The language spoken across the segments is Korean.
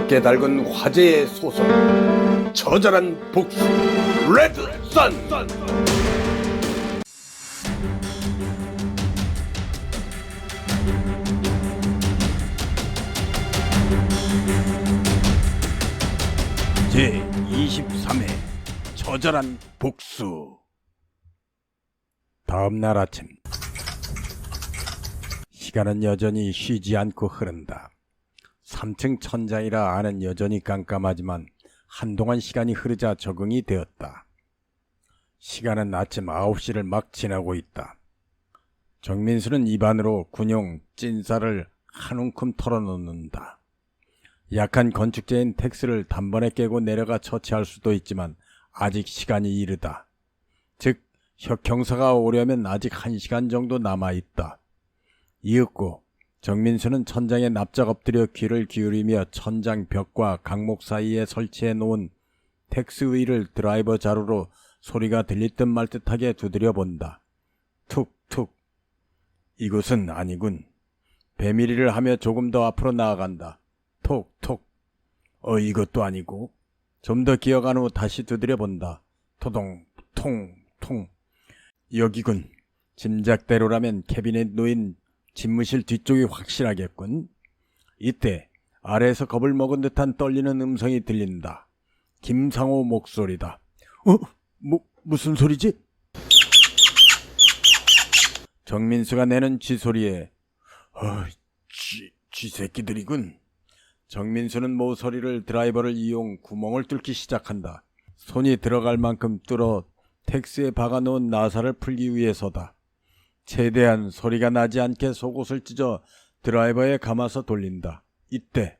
붉게 달군 화재의 소속 처절한 복수 레드선 제 23회 처절한 복수 다음 날 아침 시간은 여전히 쉬지 않고 흐른다. 3층 천장이라 안은 여전히 깜깜하지만 한동안 시간이 흐르자 적응이 되었다. 시간은 아침 9시를 막 지나고 있다. 정민수는 입안으로 군용 찐쌀을 한 움큼 털어놓는다. 약한 건축재인 텍스를 단번에 깨고 내려가 처치할 수도 있지만 아직 시간이 이르다. 즉, 혁형사가 오려면 아직 한 시간 정도 남아있다. 이윽고 정민수는 천장에 납작 엎드려 귀를 기울이며 천장 벽과 강목 사이에 설치해 놓은 텍스 위를 드라이버 자루로 소리가 들릴 듯 말 듯하게 두드려 본다. 툭툭. 이곳은 아니군. 배밀이를 하며 조금 더 앞으로 나아간다. 톡톡. 어 이것도 아니고. 좀 더 기어간 후 다시 두드려 본다. 토동 통 통. 여기군. 짐작대로라면 캐비넷 놓인 집무실 뒤쪽이 확실하겠군. 이때 아래에서 겁을 먹은 듯한 떨리는 음성이 들린다. 김상호 목소리다. 어? 뭐, 무슨 소리지? 정민수가 내는 쥐소리에 어, 쥐, 쥐새끼들이군. 정민수는 모서리를 드라이버를 이용 구멍을 뚫기 시작한다. 손이 들어갈 만큼 뚫어 텍스에 박아놓은 나사를 풀기 위해서다. 최대한 소리가 나지 않게 속옷을 찢어 드라이버에 감아서 돌린다. 이때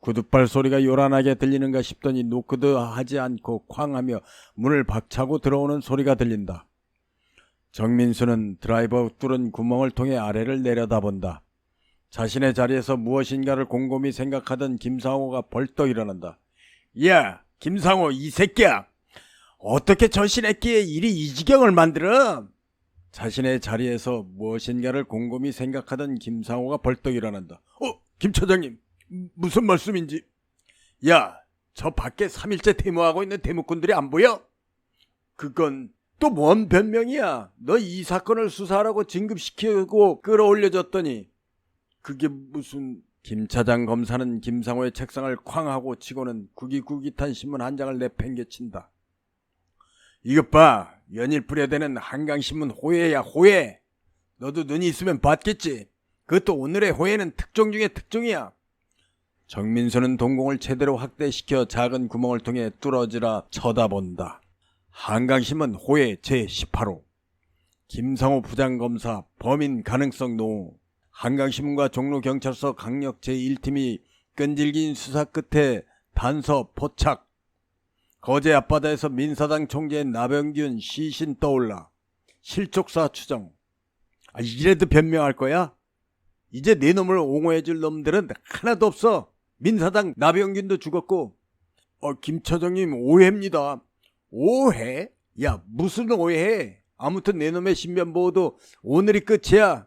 구두발 소리가 요란하게 들리는가 싶더니 노크드 하지 않고 쾅하며 문을 박차고 들어오는 소리가 들린다. 정민수는 드라이버 뚫은 구멍을 통해 아래를 내려다본다. 자신의 자리에서 무엇인가를 곰곰이 생각하던 김상호가 벌떡 일어난다. 야, 김상호 이 새끼야! 어떻게 저 신애끼에 일이 이 지경을 만들어? 자신의 자리에서 무엇인가를 곰곰이 생각하던 김상호가 벌떡 일어난다. 어, 김 차장님, 무슨 말씀인지? 야, 저 밖에 3일째 데모하고 있는 데모꾼들이 안 보여? 그건 또 뭔 변명이야? 너 이 사건을 수사하라고 진급시키고 끌어올려줬더니 그게 무슨... 김 차장 검사는 김상호의 책상을 쾅 하고 치고는 구기구깃한 신문 한 장을 내팽개친다. 이것 봐. 연일 뿌려대는 한강신문 호해야 호해. 너도 눈이 있으면 봤겠지. 그것도 오늘의 호해는 특종 중에 특종이야. 정민수는 동공을 제대로 확대시켜 작은 구멍을 통해 뚫어지라 쳐다본다. 한강신문 호해 제18호 김상호 부장검사 범인 가능성 노 한강신문과 종로경찰서 강력 제1팀이 끈질긴 수사 끝에 단서 포착 거제 앞바다에서 민사당 총재 나병균 시신 떠올라 실족사 추정. 아, 이래도 변명할 거야? 이제 내 놈을 옹호해줄 놈들은 하나도 없어. 민사당 나병균도 죽었고. 어, 김 차장님 오해입니다. 오해? 야 무슨 오해? 아무튼 내 놈의 신변보호도 오늘이 끝이야.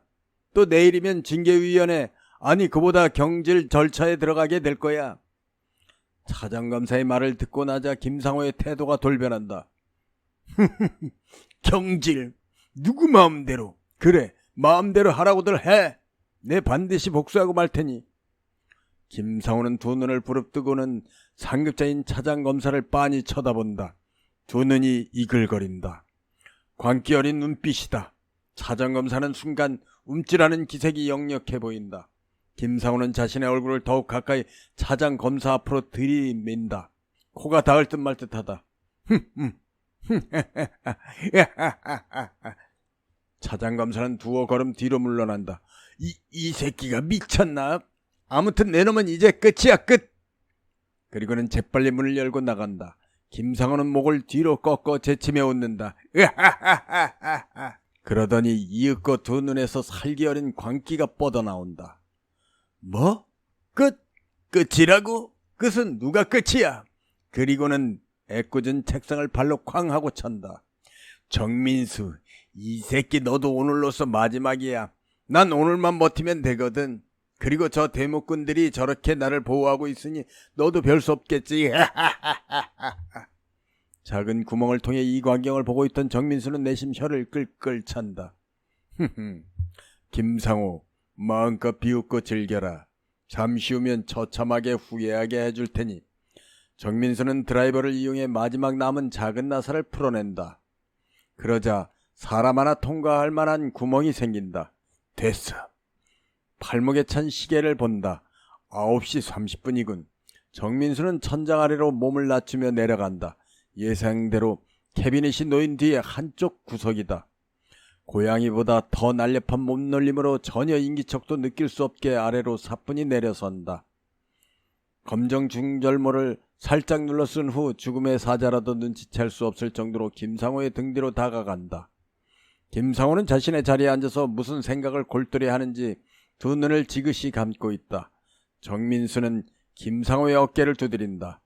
또 내일이면 징계위원회. 아니 그보다 경질 절차에 들어가게 될 거야 차장검사의 말을 듣고 나자 김상호의 태도가 돌변한다. 경질, 누구 마음대로. 그래, 마음대로 하라고들 해. 내 반드시 복수하고 말 테니. 김상호는 두 눈을 부릅뜨고는 상급자인 차장검사를 빤히 쳐다본다. 두 눈이 이글거린다. 광기 어린 눈빛이다. 차장검사는 순간 움찔하는 기색이 역력해 보인다. 김상우는 자신의 얼굴을 더욱 가까이 차장 검사 앞으로 들이민다. 코가 닿을 듯 말 듯하다. 차장 검사는 두어 걸음 뒤로 물러난다. 이, 이 새끼가 미쳤나? 아무튼 내 놈은 이제 끝이야 끝. 그리고는 재빨리 문을 열고 나간다. 김상우는 목을 뒤로 꺾어 재치며 웃는다. 그러더니 이윽고 두 눈에서 살기 어린 광기가 뻗어나온다. 뭐? 끝? 끝이라고? 끝은 누가 끝이야? 그리고는 애꿎은 책상을 발로 쾅 하고 찬다. 정민수, 이 새끼 너도 오늘로서 마지막이야. 난 오늘만 버티면 되거든. 그리고 저 대목꾼들이 저렇게 나를 보호하고 있으니 너도 별 수 없겠지. 작은 구멍을 통해 이 광경을 보고 있던 정민수는 내심 혀를 끌끌 찬다. 김상호, 마음껏 비웃고 즐겨라. 잠시 후면 처참하게 후회하게 해줄 테니. 정민수는 드라이버를 이용해 마지막 남은 작은 나사를 풀어낸다. 그러자 사람 하나 통과할 만한 구멍이 생긴다. 됐어. 팔목에 찬 시계를 본다. 9시 30분이군. 정민수는 천장 아래로 몸을 낮추며 내려간다. 예상대로 캐비닛이 놓인 뒤에 한쪽 구석이다. 고양이보다 더 날렵한 몸놀림으로 전혀 인기척도 느낄 수 없게 아래로 사뿐히 내려선다. 검정 중절모를 살짝 눌러 쓴 후 죽음의 사자라도 눈치챌 수 없을 정도로 김상호의 등 뒤로 다가간다. 김상호는 자신의 자리에 앉아서 무슨 생각을 골똘히 하는지 두 눈을 지그시 감고 있다. 정민수는 김상호의 어깨를 두드린다.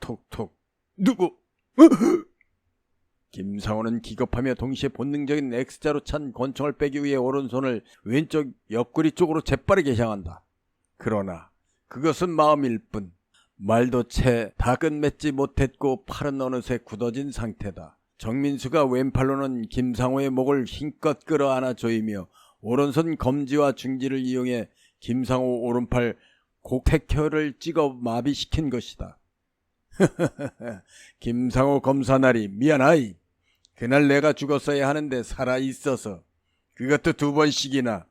톡톡. 누구? 김상호는 기겁하며 동시에 본능적인 X자로 찬 권총을 빼기 위해 오른손을 왼쪽 옆구리 쪽으로 재빠르게 향한다. 그러나 그것은 마음일 뿐. 말도 채다 끝맺지 못했고 팔은 어느새 굳어진 상태다. 정민수가 왼팔로는 김상호의 목을 힘껏 끌어안아 조이며 오른손 검지와 중지를 이용해 김상호 오른팔 곡택혈을 찍어 마비시킨 것이다. 김상호 검사날이 미안하이. 그날 내가 죽었어야 하는데 살아 있어서 그것도 두 번씩이나.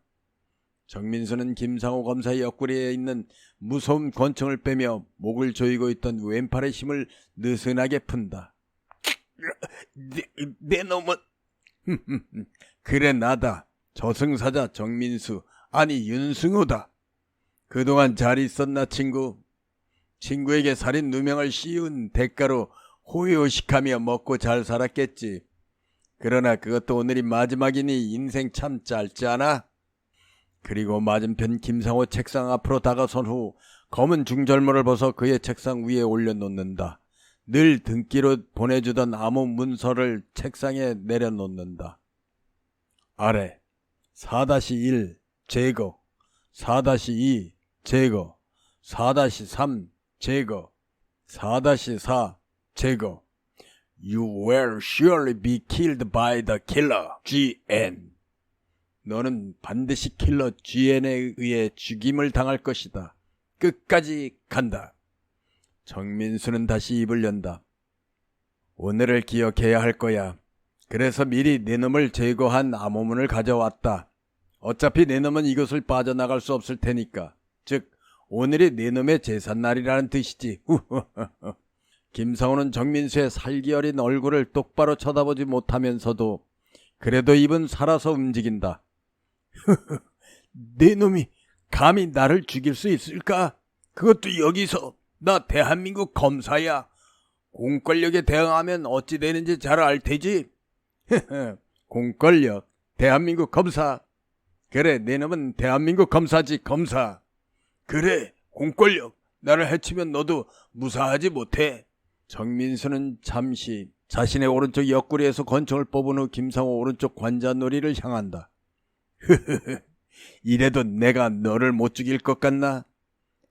정민수는 김상호 검사의 옆구리에 있는 무서운 권총을 빼며 목을 조이고 있던 왼팔의 힘을 느슨하게 푼다. 내, 내 놈은 그래 나다 저승사자 정민수 아니 윤승호다. 그동안 잘 있었나 친구? 친구에게 살인 누명을 씌운 대가로 호요식하며 먹고 잘 살았겠지. 그러나 그것도 오늘이 마지막이니 인생 참 짧지 않아? 그리고 맞은편 김상호 책상 앞으로 다가선 후 검은 중절모를 벗어 그의 책상 위에 올려놓는다. 늘 등기로 보내주던 암호 문서를 책상에 내려놓는다. 아래 4-1 제거 4-2 제거 4-3 제거 4-4 제거 You will surely be killed by the killer GN 너는 반드시 킬러 GN에 의해 죽임을 당할 것이다. 끝까지 간다. 정민수는 다시 입을 연다. 오늘을 기억해야 할 거야. 그래서 미리 네 놈을 제거한 암호문을 가져왔다. 어차피 네 놈은 이것을 빠져나갈 수 없을 테니까. 즉, 오늘이 네 놈의 제삿날이라는 뜻이지. 김상호는 정민수의 살기 어린 얼굴을 똑바로 쳐다보지 못하면서도 그래도 입은 살아서 움직인다. 네 놈이 감히 나를 죽일 수 있을까? 그것도 여기서 나 대한민국 검사야. 공권력에 대응하면 어찌 되는지 잘 알 테지? 공권력, 대한민국 검사. 그래, 내 놈은 대한민국 검사지, 검사. 그래, 공권력. 나를 해치면 너도 무사하지 못해. 정민수는 잠시 자신의 오른쪽 옆구리에서 권총을 뽑은 후 김상호 오른쪽 관자놀이를 향한다. 이래도 내가 너를 못 죽일 것 같나?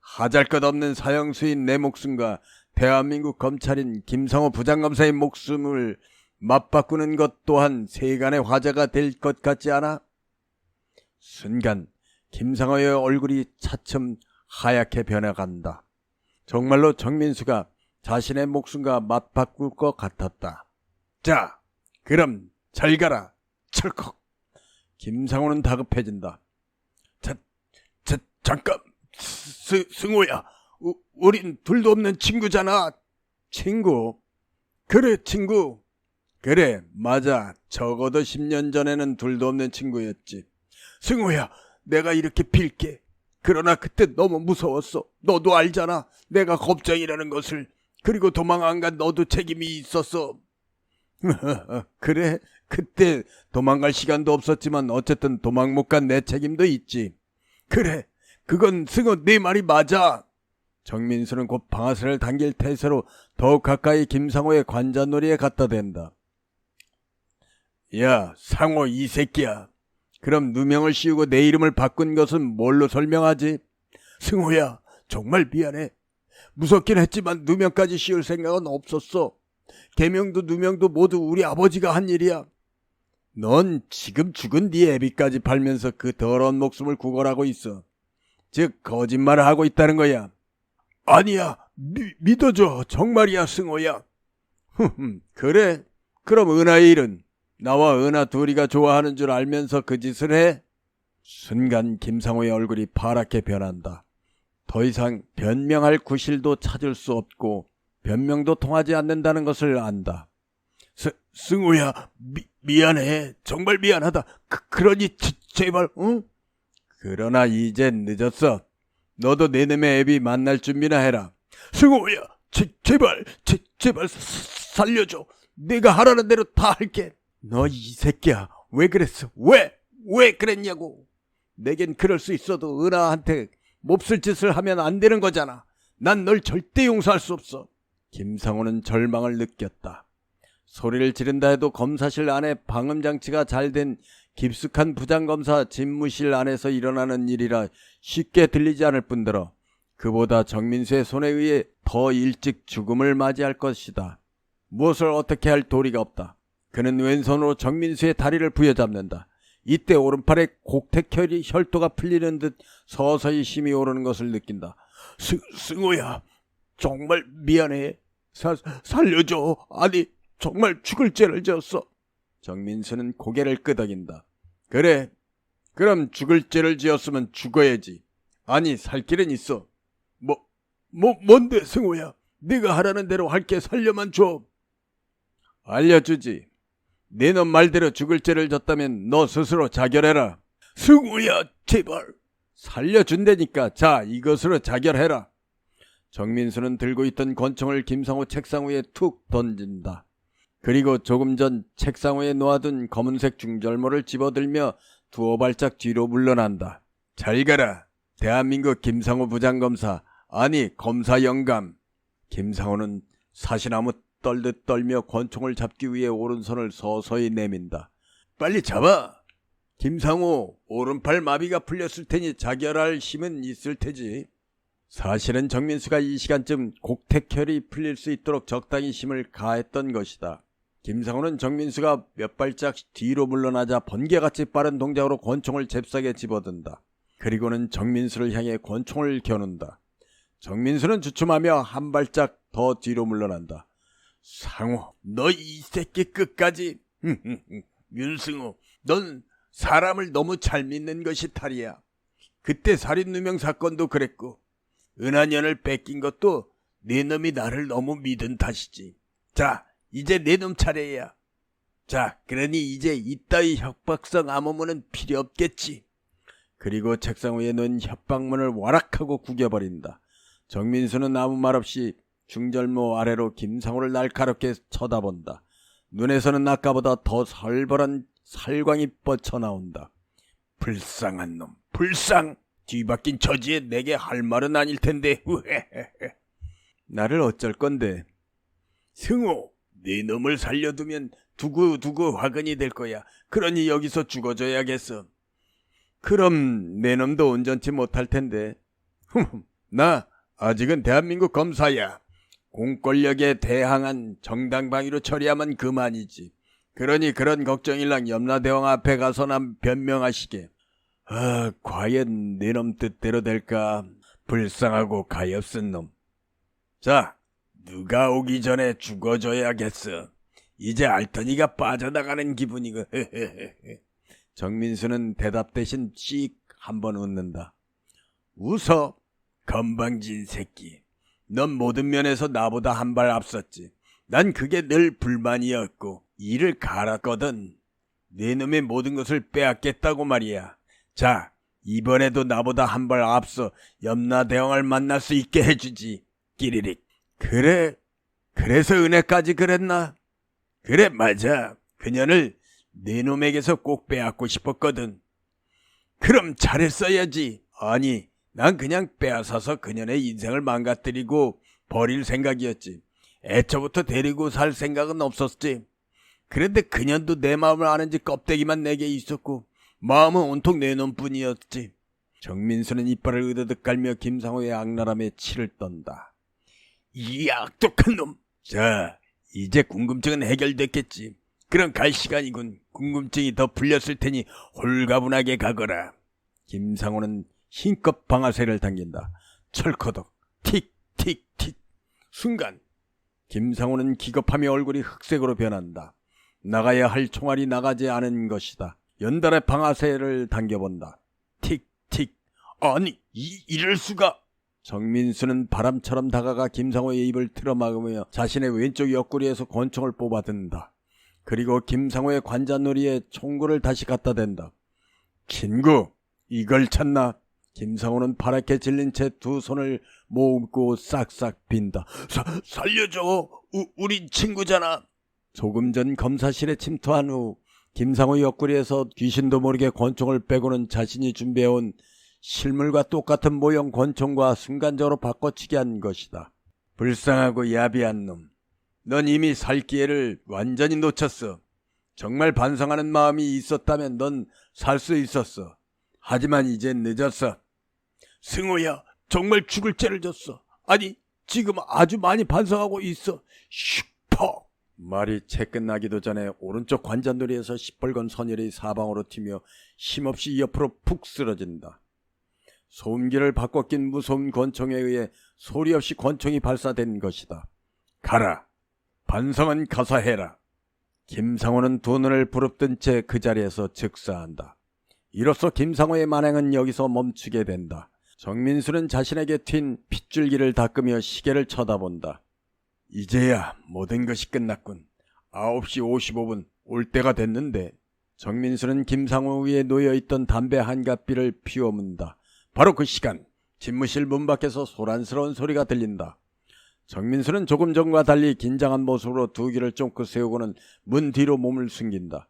하잘것없는 사형수인 내 목숨과 대한민국 검찰인 김상호 부장검사의 목숨을 맞바꾸는 것 또한 세간의 화제가 될 것 같지 않아? 순간 김상호의 얼굴이 차츰 하얗게 변해간다. 정말로 정민수가 자신의 목숨과 맞바꿀 것 같았다. 자, 그럼 잘 가라. 철컥. 김상호는 다급해진다. 자, 자, 잠깐. 스, 승호야. 우, 우린 둘도 없는 친구잖아. 친구? 그래, 친구. 그래, 맞아. 적어도 10년 전에는 둘도 없는 친구였지. 승호야, 내가 이렇게 빌게. 그러나 그때 너무 무서웠어. 너도 알잖아. 내가 겁쟁이라는 것을. 그리고 도망 안 간 너도 책임이 있었어. 그래, 그때 도망갈 시간도 없었지만 어쨌든 도망 못 간 내 책임도 있지. 그래, 그건 승호 네 말이 맞아. 정민수는 곧 방아쇠를 당길 태세로 더욱 가까이 김상호의 관자놀이에 갖다 댄다. 야, 상호 이 새끼야. 그럼 누명을 씌우고 내 이름을 바꾼 것은 뭘로 설명하지? 승호야, 정말 미안해. 무섭긴 했지만 누명까지 씌울 생각은 없었어. 계명도 누명도 모두 우리 아버지가 한 일이야. 넌 지금 죽은 네 애비까지 팔면서 그 더러운 목숨을 구걸하고 있어. 즉 거짓말을 하고 있다는 거야. 아니야, 미, 믿어줘. 정말이야, 승호야. 흠, 그래. 그럼 은하의 일은 나와 은하 둘이가 좋아하는 줄 알면서 그 짓을 해? 순간 김상호의 얼굴이 파랗게 변한다. 더 이상 변명할 구실도 찾을 수 없고 변명도 통하지 않는다는 것을 안다. 스, 승우야, 미, 미안해. 정말 미안하다. 그, 그러니 제, 제발, 응? 그러나 이젠 늦었어. 너도 내 놈의 애비 만날 준비나 해라. 승우야, 제, 제발, 제, 제발 사- 살려줘. 내가 하라는 대로 다 할게. 너 이 새끼야, 왜 그랬어? 왜? 왜 그랬냐고. 내겐 그럴 수 있어도 은하한테 몹쓸 짓을 하면 안 되는 거잖아. 난 널 절대 용서할 수 없어. 김상호는 절망을 느꼈다. 소리를 지른다 해도 검사실 안에 방음장치가 잘 된 깊숙한 부장검사 집무실 안에서 일어나는 일이라 쉽게 들리지 않을 뿐더러 그보다 정민수의 손에 의해 더 일찍 죽음을 맞이할 것이다. 무엇을 어떻게 할 도리가 없다. 그는 왼손으로 정민수의 다리를 부여잡는다. 이때 오른팔에 곡택혈이 혈도가 풀리는 듯 서서히 힘이 오르는 것을 느낀다. 스, 승호야, 정말 미안해. 사, 살려줘. 아니, 정말 죽을 죄를 지었어. 정민수는 고개를 끄덕인다. 그래, 그럼 죽을 죄를 지었으면 죽어야지. 아니, 살 길은 있어. 뭐, 뭐, 뭔데, 승호야? 네가 하라는 대로 할게 살려만 줘. 알려주지. 네놈 말대로 죽을 죄를 졌다면 너 스스로 자결해라. 승우야, 제발. 살려준다니까. 자, 이것으로 자결해라. 정민수는 들고 있던 권총을 김상호 책상 위에 툭 던진다. 그리고 조금 전 책상 위에 놓아둔 검은색 중절모를 집어들며 두어 발짝 뒤로 물러난다. 잘 가라. 대한민국 김상호 부장검사, 아니 검사 영감. 김상호는 사시나무 떨듯 떨며 권총을 잡기 위해 오른손을 서서히 내민다. 빨리 잡아! 김상호, 오른팔 마비가 풀렸을 테니 자결할 힘은 있을 테지. 사실은 정민수가 이 시간쯤 곡택혈이 풀릴 수 있도록 적당히 힘을 가했던 것이다. 김상호는 정민수가 몇 발짝 뒤로 물러나자 번개같이 빠른 동작으로 권총을 잽싸게 집어든다. 그리고는 정민수를 향해 권총을 겨눈다. 정민수는 주춤하며 한 발짝 더 뒤로 물러난다. 상호, 너 이 새끼 끝까지. 윤승호, 넌 사람을 너무 잘 믿는 것이 탈이야. 그때 살인 누명 사건도 그랬고, 은하년을 뺏긴 것도 네 놈이 나를 너무 믿은 탓이지. 자, 이제 내놈 차례야. 자, 그러니 이제 이따위 협박성 암호문은 필요 없겠지. 그리고 책상 위에 놓은 협박문을 와락하고 구겨버린다. 정민수는 아무 말 없이 중절모 아래로 김상호를 날카롭게 쳐다본다. 눈에서는 아까보다 더 살벌한 살광이 뻗쳐나온다. 불쌍한 놈, 불쌍! 뒤바뀐 처지에 내게 할 말은 아닐 텐데, 나를 어쩔 건데. 승호, 네 놈을 살려두면 두고두고 화근이 될 거야. 그러니 여기서 죽어줘야겠어. 그럼 내 놈도 온전치 못할 텐데. 흠, 나 아직은 대한민국 검사야. 공권력에 대항한 정당방위로 처리하면 그만이지. 그러니 그런 걱정일랑 염라대왕 앞에 가서나 변명하시게. 아, 과연 내놈 뜻대로 될까? 불쌍하고 가엾은 놈. 자, 누가 오기 전에 죽어줘야겠어. 이제 알턴이가 빠져나가는 기분이고. 정민수는 대답 대신 씩 한번 웃는다. 웃어, 건방진 새끼. 넌 모든 면에서 나보다 한 발 앞섰지. 난 그게 늘 불만이었고 일을 갈았거든. 네 놈의 모든 것을 빼앗겠다고 말이야. 자, 이번에도 나보다 한 발 앞서 염라대왕을 만날 수 있게 해주지. 끼리릭. 그래, 그래서 은혜까지 그랬나? 그래, 맞아. 그녀를 네 놈에게서 꼭 빼앗고 싶었거든. 그럼 잘했어야지. 아니, 난 그냥 빼앗아서 그녀의 인생을 망가뜨리고 버릴 생각이었지. 애초부터 데리고 살 생각은 없었지. 그런데 그년도 내 마음을 아는지 껍데기만 내게 있었고 마음은 온통 내 놈뿐이었지. 정민수는 이빨을 으드득 깔며 김상호의 악랄함에 치를 떤다. 이 악독한 놈! 자, 이제 궁금증은 해결됐겠지. 그럼 갈 시간이군. 궁금증이 더 풀렸을 테니 홀가분하게 가거라. 김상호는 힘껏 방아쇠를 당긴다. 철커덕, 틱틱틱. 순간 김상호는 기겁하며 얼굴이 흑색으로 변한다. 나가야 할 총알이 나가지 않은 것이다. 연달아 방아쇠를 당겨본다. 틱틱. 아니, 이, 이럴 수가. 정민수는 바람처럼 다가가 김상호의 입을 틀어막으며 자신의 왼쪽 옆구리에서 권총을 뽑아든다. 그리고 김상호의 관자놀이에 총구를 다시 갖다 댄다. 친구, 이걸 찾나? 김상호는 파랗게 질린 채 두 손을 모으고 싹싹 빈다. 사, 살려줘. 우, 우리 친구잖아. 조금 전 검사실에 침투한 후 김상호 옆구리에서 귀신도 모르게 권총을 빼고는 자신이 준비해온 실물과 똑같은 모형 권총과 순간적으로 바꿔치기 한 것이다. 불쌍하고 야비한 놈. 넌 이미 살 기회를 완전히 놓쳤어. 정말 반성하는 마음이 있었다면 넌 살 수 있었어. 하지만 이젠 늦었어. 승호야, 정말 죽을 죄를 졌어. 아니, 지금 아주 많이 반성하고 있어. 슈퍼! 말이 채 끝나기도 전에 오른쪽 관자놀이에서 시뻘건 선열이 사방으로 튀며 힘없이 옆으로 푹 쓰러진다. 소음기를 바꿔 낀 무서운 권총에 의해 소리 없이 권총이 발사된 것이다. 가라. 반성은 가서 해라. 김상호는 두 눈을 부릅뜬 채 그 자리에서 즉사한다. 이로써 김상호의 만행은 여기서 멈추게 된다. 정민수는 자신에게 튄 핏줄기를 닦으며 시계를 쳐다본다. 이제야 모든 것이 끝났군. 9시 55분 올 때가 됐는데 정민수는 김상호 위에 놓여있던 담배 한 갑비를 피워문다. 바로 그 시간 집무실 문 밖에서 소란스러운 소리가 들린다. 정민수는 조금 전과 달리 긴장한 모습으로 두 귀를 쫑긋 세우고는 문 뒤로 몸을 숨긴다.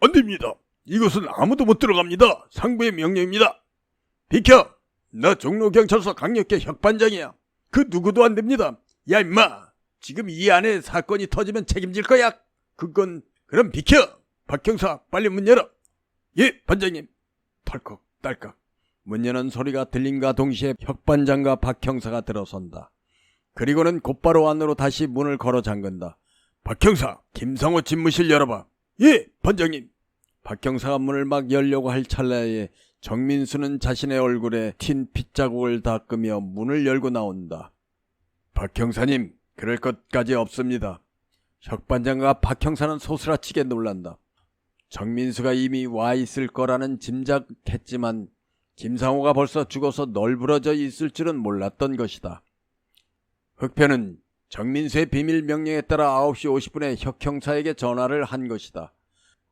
안 됩니다. 이것은 아무도 못 들어갑니다. 상부의 명령입니다. 비켜! 나 종로경찰서 강력계 혁반장이야. 그 누구도 안 됩니다. 야 임마! 지금 이 안에 사건이 터지면 책임질 거야. 그건 그럼 비켜! 박 형사 빨리 문 열어. 예, 반장님. 털컥 딸깍. 문 여는 소리가 들린과 동시에 혁반장과 박 형사가 들어선다. 그리고는 곧바로 안으로 다시 문을 걸어 잠근다. 박 형사, 김상호 집무실 열어봐. 예, 반장님. 박 형사가 문을 막 열려고 할 찰나에 정민수는 자신의 얼굴에 튄 핏자국을 닦으며 문을 열고 나온다. 박 형사님, 그럴 것까지 없습니다. 혁반장과 박 형사는 소스라치게 놀란다. 정민수가 이미 와 있을 거라는 짐작했지만 김상호가 벌써 죽어서 널브러져 있을 줄은 몰랐던 것이다. 흑표는 정민수의 비밀 명령에 따라 9시 50분에 혁 형사에게 전화를 한 것이다.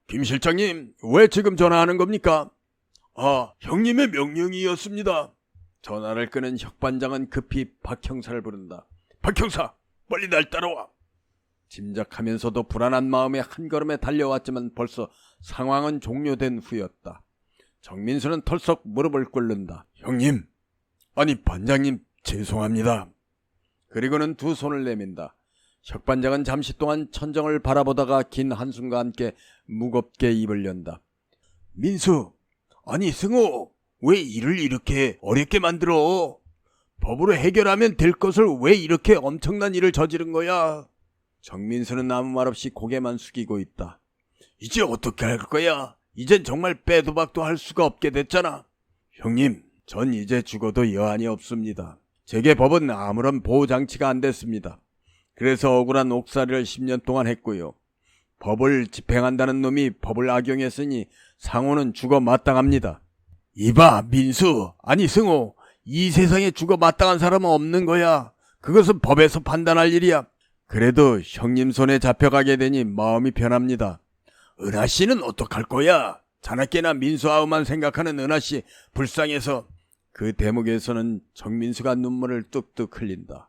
김 실장님, 왜 지금 전화하는 겁니까? 아, 형님의 명령이었습니다. 전화를 끄는 혁반장은 급히 박 형사를 부른다. 박 형사, 빨리 날 따라와. 짐작하면서도 불안한 마음에 한 걸음에 달려왔지만 벌써 상황은 종료된 후였다. 정민수는 털썩 무릎을 꿇는다. 형님, 아니 반장님 죄송합니다. 그리고는 두 손을 내민다. 혁반장은 잠시 동안 천정을 바라보다가 긴 한숨과 함께 무겁게 입을 연다. 민수, 아니 승호, 왜 일을 이렇게 어렵게 만들어? 법으로 해결하면 될 것을 왜 이렇게 엄청난 일을 저지른 거야? 정민수는 아무 말 없이 고개만 숙이고 있다. 이제 어떻게 할 거야? 이젠 정말 빼도 박도 할 수가 없게 됐잖아. 형님, 전 이제 죽어도 여한이 없습니다. 제게 법은 아무런 보호장치가 안 됐습니다. 그래서 억울한 옥살이를 10년 동안 했고요. 법을 집행한다는 놈이 법을 악용했으니 상호는 죽어 마땅합니다. 이봐, 민수. 아니, 승호. 이 세상에 죽어 마땅한 사람은 없는 거야. 그것은 법에서 판단할 일이야. 그래도 형님 손에 잡혀가게 되니 마음이 편합니다. 은하 씨는 어떡할 거야? 자나깨나 민수아우만 생각하는 은하 씨 불쌍해서 그 대목에서는 정민수가 눈물을 뚝뚝 흘린다.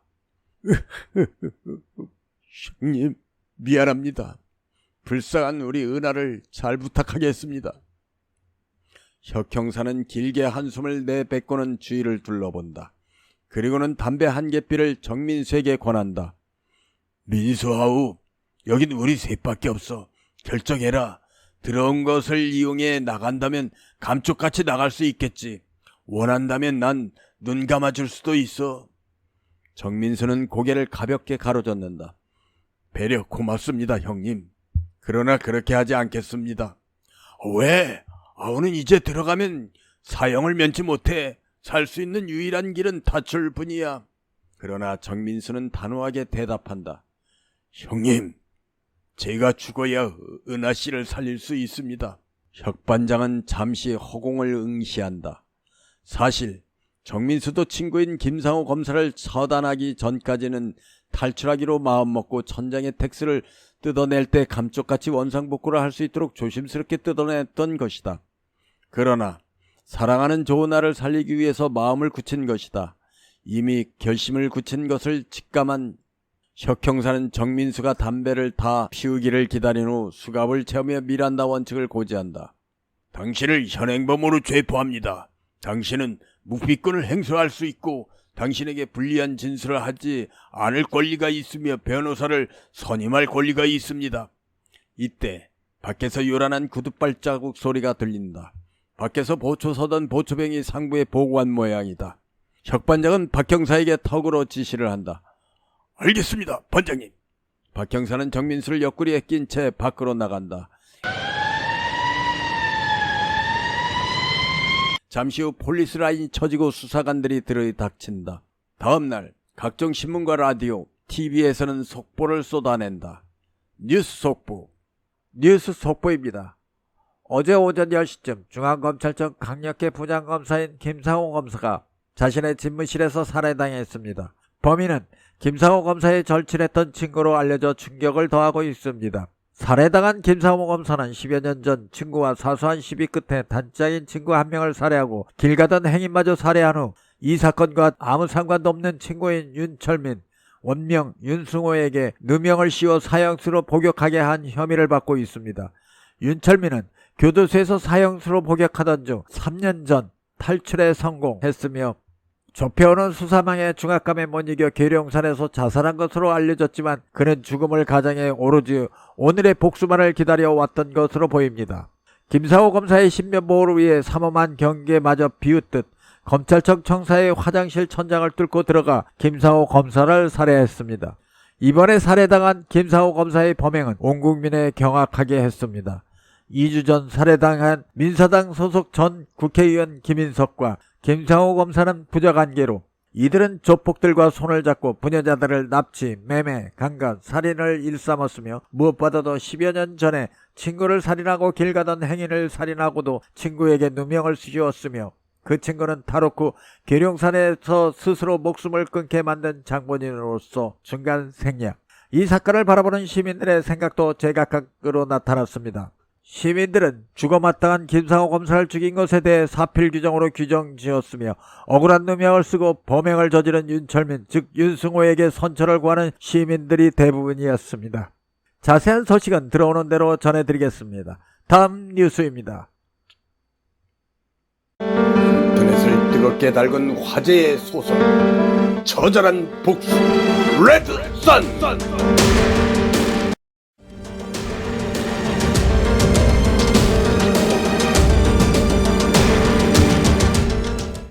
형님 미안합니다. 불쌍한 우리 은하를 잘 부탁하겠습니다. 혁 형사는 길게 한숨을 내뱉고는 주위를 둘러본다. 그리고는 담배 한 개피를 정민수에게 권한다. 민수아우, 여긴 우리 셋밖에 없어. 결정해라. 들어온 것을 이용해 나간다면 감쪽같이 나갈 수 있겠지. 원한다면 난 눈 감아줄 수도 있어. 정민수는 고개를 가볍게 가로젓는다. 배려 고맙습니다, 형님. 그러나 그렇게 하지 않겠습니다. 왜? 아우는 이제 들어가면 사형을 면치 못해 살 수 있는 유일한 길은 탈출 뿐이야. 그러나 정민수는 단호하게 대답한다. 형님, 제가 죽어야 은하 씨를 살릴 수 있습니다. 혁반장은 잠시 허공을 응시한다. 사실 정민수도 친구인 김상호 검사를 처단하기 전까지는 탈출하기로 마음먹고 천장의 텍스를 뜯어낼 때 감쪽같이 원상복구를 할 수 있도록 조심스럽게 뜯어냈던 것이다. 그러나 사랑하는 조은아를 살리기 위해서 마음을 굳힌 것이다. 이미 결심을 굳힌 것을 직감한 혁 형사는 정민수가 담배를 다 피우기를 기다린 후 수갑을 채우며 미란다 원칙을 고지한다. 당신을 현행범으로 체포합니다. 당신은 묵비권을 행사할 수 있고 당신에게 불리한 진술을 하지 않을 권리가 있으며 변호사를 선임할 권리가 있습니다. 이때 밖에서 요란한 구둣발자국 소리가 들린다. 밖에서 보초 서던 보초병이 상부에 보고한 모양이다. 혁반장은 박 형사에게 턱으로 지시를 한다. 알겠습니다, 반장님. 박 형사는 정민수를 옆구리에 낀 채 밖으로 나간다. 잠시 후 폴리스 라인이 쳐지고 수사관들이 들이닥친다. 다음 날 각종 신문과 라디오, TV에서는 속보를 쏟아낸다. 뉴스 속보. 뉴스 속보입니다. 어제 오전 10시쯤 중앙검찰청 강력계 부장검사인 김상호 검사가 자신의 집무실에서 살해당했습니다. 범인은 김상호 검사의 절친했던 친구로 알려져 충격을 더하고 있습니다. 살해당한 김상호 검사는 10여 년 전 친구와 사소한 시비 끝에 단짝인 친구 한 명을 살해하고 길 가던 행인마저 살해한 후 이 사건과 아무 상관도 없는 친구인 윤철민, 원명 윤승호에게 누명을 씌워 사형수로 복역하게 한 혐의를 받고 있습니다. 윤철민은 교도소에서 사형수로 복역하던 중 3년 전 탈출에 성공했으며 조폐오는 수사망의 중압감에 못 이겨 계룡산에서 자살한 것으로 알려졌지만 그는 죽음을 가장해 오로지 오늘의 복수만을 기다려왔던 것으로 보입니다. 김사호 검사의 신변보호를 위해 삼엄한 경계마저 비웃듯 검찰청 청사의 화장실 천장을 뚫고 들어가 김사호 검사를 살해했습니다. 이번에 살해당한 김사호 검사의 범행은 온 국민에 경악하게 했습니다. 2주 전 살해당한 민사당 소속 전 국회의원 김인석과 김상호 검사는 부자 관계로 이들은 조폭들과 손을 잡고 부녀자들을 납치, 매매, 강간, 살인을 일삼았으며 무엇보다도 10여 년 전에 친구를 살인하고 길 가던 행인을 살인하고도 친구에게 누명을 씌웠으며 그 친구는 탈옥 후 계룡산에서 스스로 목숨을 끊게 만든 장본인으로서 중간 생략. 이 사건을 바라보는 시민들의 생각도 제각각으로 나타났습니다. 시민들은 죽어마땅한 김상호 검사를 죽인 것에 대해 사필 규정으로 규정 지었으며 억울한 누명을 쓰고 범행을 저지른 윤철민 즉 윤승호에게 선처를 구하는 시민들이 대부분이었습니다. 자세한 소식은 들어오는 대로 전해드리겠습니다. 다음 뉴스입니다. 인터넷을 뜨겁게 달군 화제의 소설 처절한 복수 레드 선